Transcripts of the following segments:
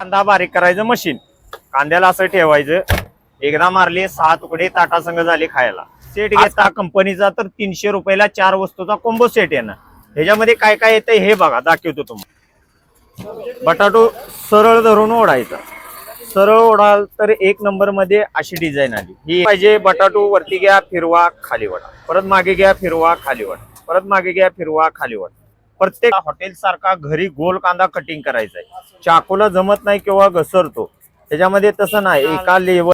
कांदा बारीक करायचं मशीन. कांद्याला असं ठेवायचं. एकदा मारले सहा तुकडे ताटा संघ झाले खायला. सेट घेता कंपनीचा तर तीनशे रुपयाला चार वस्तूचा कोंबो सेट येणार ह्याच्यामध्ये काय काय येतंय हे बघा दाखवतो तुम्हाला. बटाटो सरळ धरून ओढायचा. सरळ ओढाल तर एक नंबरमध्ये अशी डिझाईन आली. ही पाहिजे बटाटो वरती घ्या फिरवा खाली वडा परत मागे घ्या फिरवा खाली वडा परत मागे घ्या फिरवा खाली वडा प्रत्येक हॉटेल सारखा घरी गोल कांदा कटिंग करायचा आहे चाकूला जमत नाही किंवा घसरतो. त्याच्यामध्ये तसं नाही. एका लेवल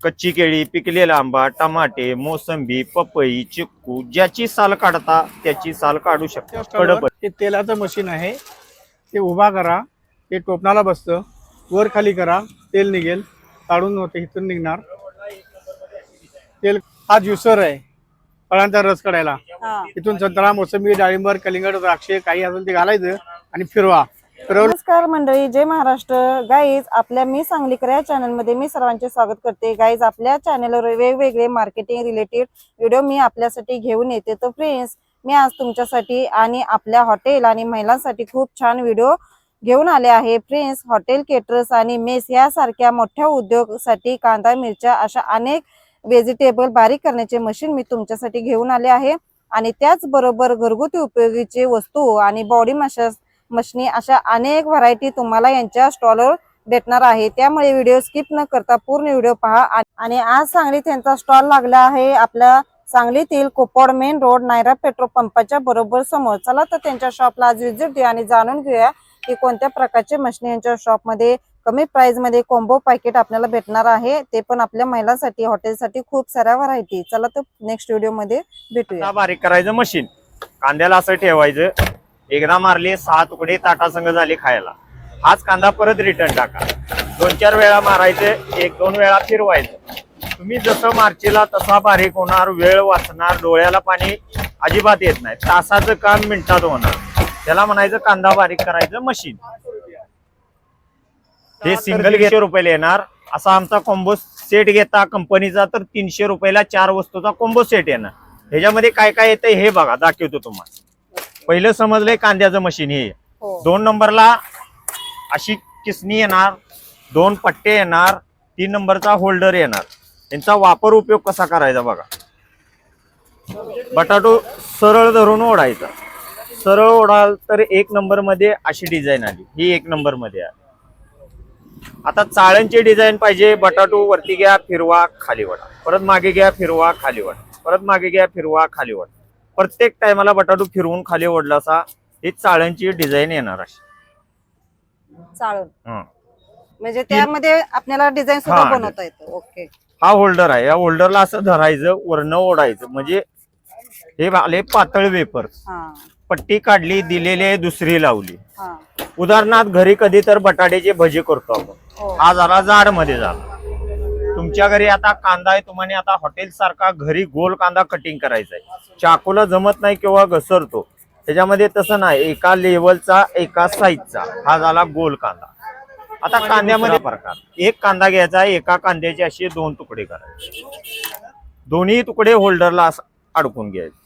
कच्ची केळी पिकलेला आंबा टमाटे मोसंबी पपई चिक्कू ज्याची साल काढता त्याची साल काढू शकता. कडप ते तेलाचं मशीन आहे. ते उभा करा. ते टोपणाला बसतं. वर खाली करा. तेल निघेल. काढून होते इथून निघणार. तेल हा ज्युसर आहे. फळांचा रस काढायला. हा. इथून संत्रा मोसंबी डाळिंबर कलिंगड द्राक्षे काही असेल ते घालायचं आणि फिरवा. फिरवलं नमस्कार मंडळी जय महाराष्ट्र. गाईज आपल्या मी सांगलीकर या चॅनलमध्ये मी सर्वांचे स्वागत करते. गाईज आपल्या चॅनलवर वेगवेगळे मार्केटिंग रिलेटेड व्हिडिओ मी आपल्यासाठी घेऊन येते. तर फ्रेंड्स मी आज तुमच्यासाठी आणि आपल्या हॉटेल आणि महिलांसाठी खूप छान व्हिडिओ घेऊन आले आहे. फ्रेंड्स हॉटेल केटरर्स आणि मेस यासारख्या मोठ्या उद्योगासाठी कांदा मिरच्या अशा अनेक व्हेजिटेबल बारीक करण्याचे मशीन मी तुमच्यासाठी घेऊन आले आहे. आणि त्याचबरोबर घरगुती उपयोगीचे वस्तू आणि बॉडी मशाज मशनी अशा अनेक व्हरायटी तुम्हाला यांच्या स्टॉलवर भेटणार आहे. त्यामुळे व्हिडिओ स्किप न करता पूर्ण व्हिडिओ पहा. आणि आज सांगलीत यांचा स्टॉल लागला आहे आपल्या सांगलीतील कोपड मेन रोड नायरा पेट्रोल पंपाच्या बरोबर समोर. चला तर त्यांच्या शॉपला आज व्हिजिट देऊ आणि जाणून घेऊया की कोणत्या प्रकारचे मशनी यांच्या शॉपमध्ये कमी प्राइसमध्ये कॉम्बो पॅकेट आपल्याला भेटणार आहे. ते पण आपल्या महिलांसाठी हॉटेलसाठी खूप साऱ्या व्हरायटी चला तर नेक्स्ट व्हिडिओमध्ये भेटूया. बारीक करायचं मशीन कांद्याला असं ठेवायचं. एकदा मारले सहा तुकडे ताटासंग झाले खायला. हाच कांदा परत रिटर्न टाका. दोन चार वेळा मारायचं एक दोन वेळा फिरवायचं. तुम्ही जसं मारचीला तसा बारीक होणार वेळ वाचणार डोळ्याला पाणी अजिबात येत नाही. तासाचं काम मिनिटात होणार. त्याला म्हणायचं कांदा बारीक करायचं मशीन हे सिंगल घेशे रुपयाला येणार. असा आमचा कॉम्बो सेट घेता कंपनीचा तर तीनशे रुपयाला चार वस्तूचा कॉम्बो सेट येणार. ह्याच्यामध्ये काय काय येतंय हे बघा दाखवतो तुम्हाला. पहिलं समजलंय कांद्याचं मशीन हे. हो. दोन नंबरला अशी किसणी येणार दोन पट्टे येणार तीन नंबरचा होल्डर येणार. यांचा वापर उपयोग कसा करायचा बघा. बटाटो सरळ धरून ओढायचा. सरळ ओढाल तर एक नंबरमध्ये अशी डिझाईन आली. ही एक नंबरमध्ये आहे आता चाळणची डिझाईन पाहिजे बटाटो वरती घ्या फिरवा खाली वडा. परत मागे घ्या फिरवा खाली वडा. परत मागे घ्या फिरवा खाली वडा. प्रत्येक टायमाला बटाटो फिरवून खाली ओढला असा ही चाळणची डिझाईन येणार अशी. चालून हं. म्हणजे त्यामध्ये आपल्याला डिझाईन सुद्धा हा, बनवता येतं. ओके. हा होल्डर आहे. या होल्डरला असं धरायचं वरनं ओढायचं. म्हणजे हे आले पातळ वेपर हा. पट्टी काढली दिलेली आहे दुसरी लावली. उदाहरणार्थ घरी कधी तर बटाट्याची भजी करतो आपण. हो. हा झाला जाडमध्ये झाला. तुमच्या घरी आता कांदा आहे तुम्हाला आता हॉटेल सारखा घरी गोल कांदा कटिंग करायचा आहे. चाकूला जमत नाही किंवा घसरतो. त्याच्यामध्ये तसं नाही एका लेवलचा एका साईजचा हा झाला गोल कांदा. आता कांद्यामध्ये प्रकार. एक कांदा घ्यायचा एका कांद्याचे असे दोन तुकडे करायचे. दोन्ही तुकडे होल्डरला अडकून घ्यायचे.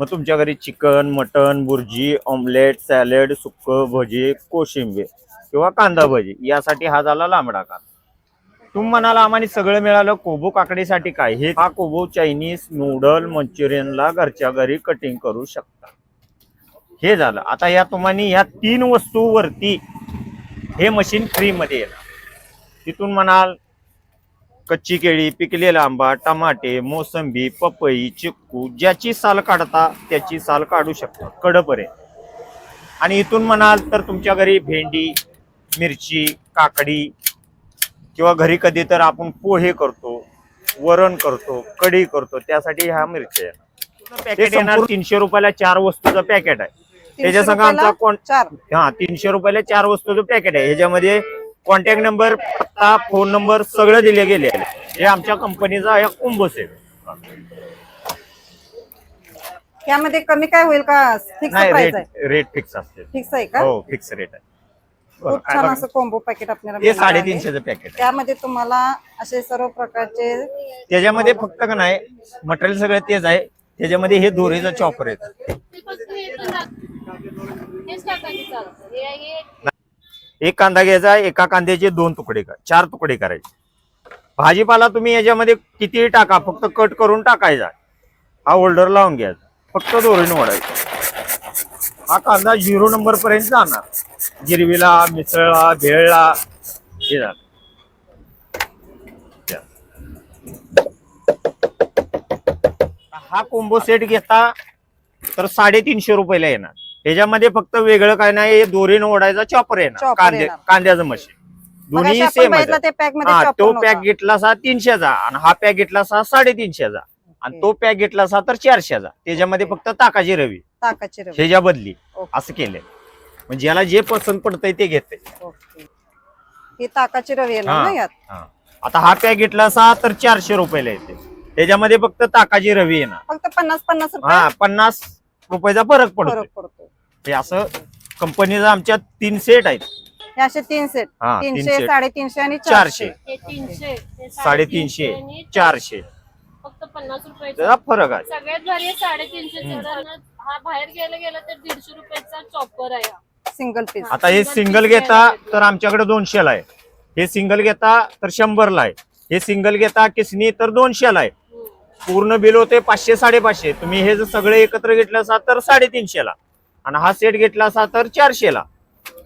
मग तुमच्या घरी chicken mutton bhurji omelette salad सुक्कं भजी कोशिंबीर किंवा कांदा भजी यासाठी हा झाला लांबडा कांदा. तुम्ही म्हणाला आम्हाला सगळं मिळालं कोबो काकडीसाठी काय? हे हा कोबो चायनीज नूडल मंचुरियनला घरच्या घरी कटिंग करू शकता. हे झालं. आता या तुम्हाला या तीन वस्तूवरती हे मशीन फ्रीमध्ये येणार. तिथून म्हणाल कच्ची केळी पिकलेला आंबा टमाटे मोसंबी पपई चिक्कू ज्याची साल काढता त्याची साल काढू शकता. कडपर्यंत आणि इथून म्हणाल तर तुमच्या घरी भेंडी मिरची काकडी किंवा घरी कधी तर आपण पोहे करतो वरण करतो कढी करतो त्यासाठी ह्या मिरच्या येणार. पॅकेट येणार तीनशे रुपयाला चार वस्तूचं पॅकेट आहे. त्याच्या संग आमचा कोण चार. हा तीनशे रुपयाला चार वस्तूचं पॅकेट आहे. ह्याच्यामध्ये कॉन्टॅक्ट नंबर पत्ता फोन नंबर सगळं दिले गेले. आहे हे आमच्या कंपनीचा एक कुंभ सेट त्यामध्ये कमी काय होईल का? फिक्स नाही प्राइस रेट आहे. रेट फिक्स असते. फिक्स आहे का? हो फिक्स रेट आहे. खूप छान. असं कॉम्बो पॅकेट आपल्याला हे मिळणार आहे. साडेतीनशेचं पॅकेट आहे. त्यामध्ये तुम्हाला असे सर्व प्रकारचे त्याच्यामध्ये फक्त का नाही मटेरियल सगळं तेच आहे. त्याच्यामध्ये हे दोरीचं चॉपर येतं हेच टाकायचं चालतं हे हे एक कांदा घ्यायचा एका कांद्याचे दोन तुकडे चार तुकडे करायचे. भाजीपाला तुम्ही याच्यामध्ये कितीही टाका फक्त कट करून टाकायचा. हा होल्डर लावून घ्यायचा. फक्त दोरीने ओढायचा. हा कांदा झिरो नंबर पर्यंत जाणार. गिरवीला मिसळला भेळला हे झालं. हा कोंबो सेट घेता तर साडेतीनशे रुपयाला येणार. त्याच्यामध्ये फक्त वेगळं काय नाही हे दोरीनं ओढायचा चॉपर येणार Chopper कांदे येणार. कांद्याचं मशीन मगाशी दोन्ही आपण सेम बघितलं ते पॅकमध्ये हा chopper तो नव्हता. पॅक घेतला सा तीनशेचा आणि हा पॅक घेतला सा साडेतीनशेचा. आणि. तो पॅक घेतला सा तर चारशेचा. त्याच्यामध्ये फक्त ताकाची रवी. ताकाची रवी. ह्याच्या बदली. असं केलंय. म्हणजे ज्याला जे पसंत पडतंय ते घेते ओके. ही ताकाची रवी येणार ना यात? आता हा पॅक घेतला सा तर चारशे रुपयाला येते. त्याच्यामध्ये फक्त ताकाची रवी येणार फक्त पन्नास पन्नास रुपये? हा पन्नास रुपयाचा फरक पडतो फरक पडतो हे असं कंपनीचा आमच्या तीन सेट आहेत. हे असे तीन सेट हा तीन तीनशे सेट साडेतीनशे आणि चारशे. चारशे. हे तीनशे हे साडेतीनशे आणि चारशे. फक्त पन्नास रुपयाचा. त्याचा फरक आहे. सगळ्यात भारी आहे साडेतीनशे हा बाहेर गेला गेला तर दीडशे रुपयाचा चॉपर आहे हा. सिंगल पीस आता हे सिंगल घेता तर आमच्याकडे दोनशेला आहे. हे सिंगल घेता तर शंभरला आहे. हे सिंगल घेता किसनी तर दोनशेला आहे. पूर्ण बिल होते पाचशे साडेपाचशे. तुम्ही हे जर सगळे एकत्र घेतलं असा तर साडेतीनशेला आणि हा सेट घेतला असा तर चारशेला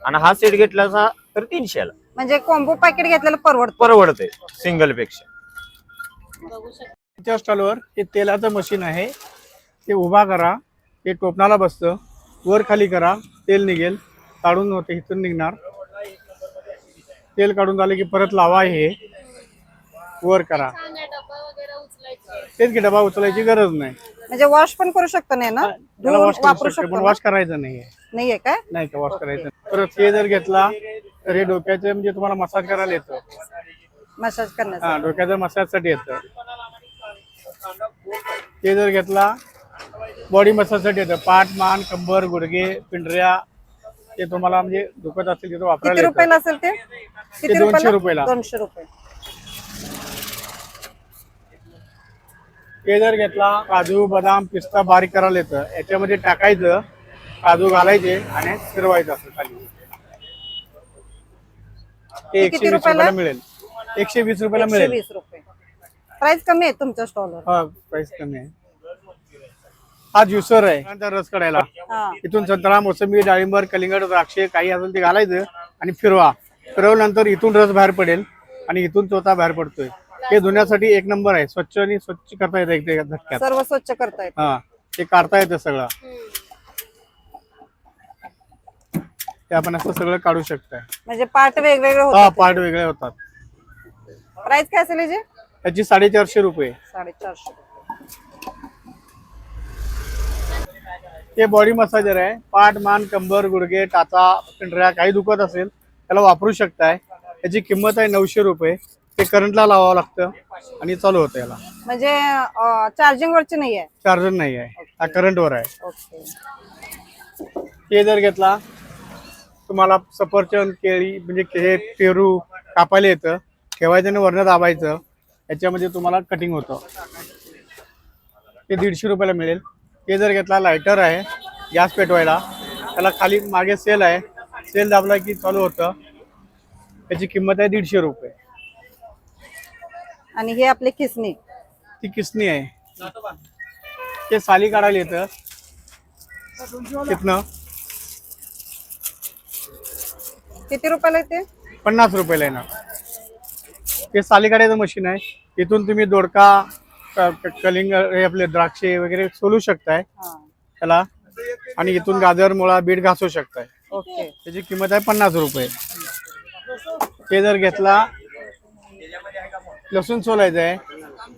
आणि हा सेट घेतला असा तर तीनशेला म्हणजे कॉम्बो पॅकेट घेतलेलं परवडतं. परवडते सिंगलपेक्षा. बघू शकता त्या स्टॉलवर हे तेलाचं मशीन आहे. ते उभा करा. ते टोपणाला बसतं. वर खाली करा. तेल निघेल. काढून होते इथून निघणार. तेल काढून झाले की परत लावा हे. वर करा. तेच की डबा उचलायची गरज नाही. म्हणजे वॉश पण करू शकतो नाही ना? त्याला धुवून वॉश करू शकतो पण शकतो वॉश करायचं नाहीये. ना? नाहीये काय? नाही का वॉश करायचं? नाही. परत हे जर घेतला तर हे डोक्याचे म्हणजे तुम्हाला मसाज करायला येतं. मसाज करण्यासाठी हा डोक्याच्या मसाजसाठी येतं. ते जर घेतला बॉडी मसाजसाठी येतं. पाठ मान कंबर गुडघे पिंढऱ्या ते तुम्हाला म्हणजे दुखत असेल तिथं वापरायला किती येतं. रुपयाला असेल ते? किती दोनशे रुपयाला. दोनशे रुपये. ते जर घेतला काजू बदाम पिस्ता बारीक करायला येतं. याच्यामध्ये टाकायचं काजू घालायचे आणि फिरवायचं असं खाली. ते एकशे वीस रुपयाला? रुपयाला मिळेल. एकशे वीस रुपयाला एकशे मिळेल. वीस रुपये. प्राइस कमी आहे तुमच्या स्टॉलवर हा प्राइस कमी आहे. हा ज्युसर आहे. त्यानंतर रस काढायला. हा. इथून संत्रा मोसंबी डाळिंबर कलिंगड द्राक्षे काही असेल ते घालायचं आणि फिरवा. फिरवल्यानंतर इथून रस बाहेर पडेल आणि इथून चोथा बाहेर पडतोय. हे धुण्यासाठी एक नंबर आहे. स्वच्छ आणि स्वच्छ करता येतं एक झटक्यात सर्व स्वच्छ करतायत हा ते काढता येतं सगळं. ते आपण असं सगळं काढू शकताय. म्हणजे पार्ट वेगवेगळे हा होतात. पार्ट वेगळे होतात. प्राइस काय असेल याची? त्याची साडेचारशे रुपये. साडेचारशे हे बॉडी मसाजर आहे. पाठ मान कंबर गुडघे टाचा पिंढऱ्या काही दुखत असेल त्याला वापरू शकताय. त्याची किंमत आहे नऊशे रुपये. ते करंटला लावावं लागतं आणि चालू होतं याला. म्हणजे चार्जिंग वरची नाही आहे चार्जर नाही आहे हा करंटवर आहे. ओके ते जर घेतला तुम्हाला सफरचंद केळी म्हणजे हे पेरू कापायला येतं. ठेवायचं आणि वरनं दाबायचं. याच्यामध्ये तुम्हाला कटिंग होतं. ते दीडशे रुपयाला मिळेल. ते जर घेतला लायटर आहे. गॅस पेटवायला. त्याला खाली मागे सेल आहे. सेल दाबला की चालू होतं. त्याची किंमत आहे दीडशे रुपये. आणि हे आपले किसनी. ती किसनी आहे. ते साली काढायला येतं. तिथनं किती रुपयाला येते पन्नास रुपयाला येणार. ते साली काढायचं मशीन आहे. इथून तुम्ही दोडका क- क- कलिंग हे आपले द्राक्षे वगैरे सोलू शकताय. हा. त्याला. आणि इथून गाजर मुळा बीट घासू शकताय. ओके. त्याची किंमत आहे पन्नास रुपये. ते जर घेतला लसूण सोलायचं आहे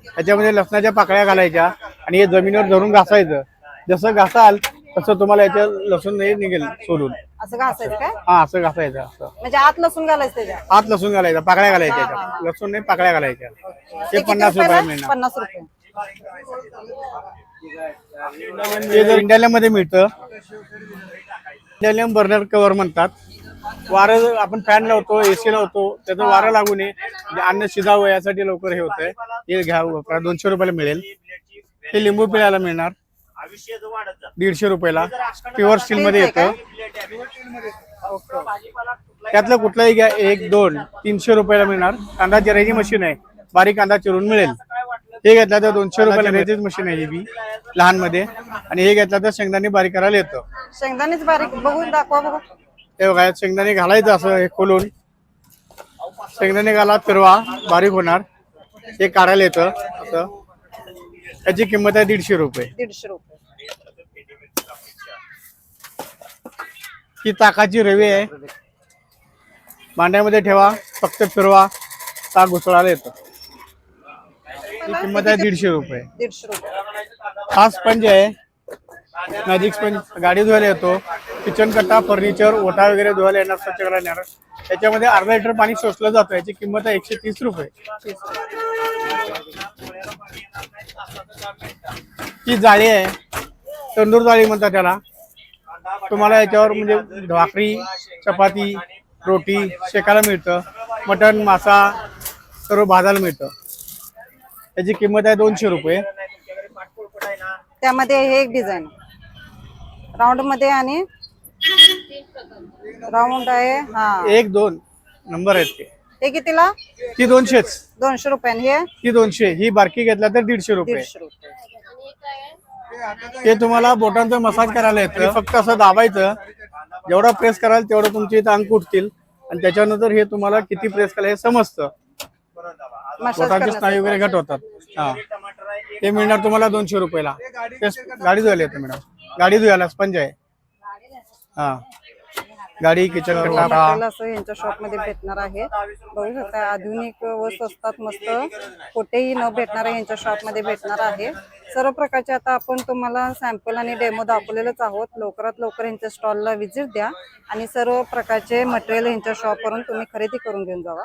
त्याच्यामध्ये लसणाच्या पाकळ्या घालायच्या आणि हे जमिनीवर धरून घासायचं. जसं घासाल तसं तुम्हाला याच्या लसूण नाही निघेल सोलून. असं घासायचं काय? हा असं घासायचं असं. म्हणजे आत लसूण घालायचं आत लसूण घालायचा पाकळ्या घालायच्या याच्यात. लसूण नाही पाकळ्या घालायच्या. ते किती पन्नास रुपयाला रुपयाला? मिळणार. पन्नास रुपये. ते जर मिळतं इंडियालियम बर्नर कव्हर म्हणतात. वारं आपण फॅन लावतो एसी लावतो त्याचं वारं लागू नये म्हणजे अन्न शिजावं यासाठी लवकर हे होतंय. हे घ्या. दोनशे रुपयाला मिळेल. हे लिंबू पिळायला मिळणार. दीडशे रुपयाला. प्युअर स्टील मध्ये येतं. त्यातलं कुठलाही घ्या एक दोन तीनशे रुपयाला मिळणार. कांदा चिरायची मशीन आहे. बारीक कांदा चिरून मिळेल. हे घेतला तर दोनशे रुपयाला चिरायचीच मशीन आहे ही बी लहानमध्ये आणि हे घेतला तर शेंगदाणे बारीक करायला येतं. शेंगदाणेच बारीक. बघून दाखवा बघू. हे बघा शेंगदाणे घालायचं असं हे खोलून. शेंगदाणे घाला फिरवा बारीक होणार. हे काढायला येतं असं. त्याची किंमत आहे दीडशे रुपये. दीडशे रुपये. ही ताकाची रवी आहे. भांड्यामध्ये ठेवा फक्त फिरवा ताक घुसळायला येतं. ही किंमत आहे दीडशे रुपये. दीडशे रुपये. हा स्पंज आहे. मॅजिक स्पंज गाडी धुवायला येतो. किचन कट्टा फर्निचर ओटा वगैरे धुवायला येणार स्वच्छ करायला येणार. त्याच्यामध्ये अर्धा लिटर पाणी शोषलं जातं याची किंमत आहे एकशे तीस रुपये. ही जाळी आहे तंदूर जाळी म्हणतात त्याला. तुम्हाला याच्यावर म्हणजे भाकरी चपाती रोटी शेकायला मिळतं मटण मासा सर्व भाजायला मिळतं. त्याची किंमत आहे दोनशे रुपये. त्यामध्ये हे एक डिझाईन. राऊंडमध्ये आणि राऊंड आहे. हा. एक दोन नंबर आहेत ते. हे कितीला? ती दोनशेच. दोनशे रुपयाने. हे? ती दोनशे. ही बारकी घेतला तर दीडशे रुपये. दीडशे हे ते तुम्हाला बोटांचा मसाज करायला येतं. फक्त असं दाबायचं. जेवढा प्रेस कराल तेवढं तुमचे इथं अंक उठतील. आणि त्याच्यानंतर हे तुम्हाला किती प्रेस करायला हे समजतं. मसाज बोटांचे स्नायू वगैरे घट होतात. हा. ते मिळणार तुम्हाला दोनशे रुपयाला. ते गाडी धुवायला येतं मॅडम. गाडी धुवायला स्पंज आहे. हा. गाडी किचन कट्टा आपल्याला असं यांच्या शॉपमध्ये भेटणार आहे. बघू शकता आधुनिक व स्वस्तात मस्त. कुठेही न भेटणार यांच्या शॉपमध्ये भेटणार आहे. सर्व प्रकारचे आता आपण तुम्हाला सॅम्पल आणि डेमो दाखवलेलंच आहोत. लवकरात लवकर यांच्या स्टॉलला व्हिजिट द्या. आणि सर्व प्रकारचे मटेरियल यांच्या शॉपवरून तुम्ही खरेदी करून घेऊन जावा.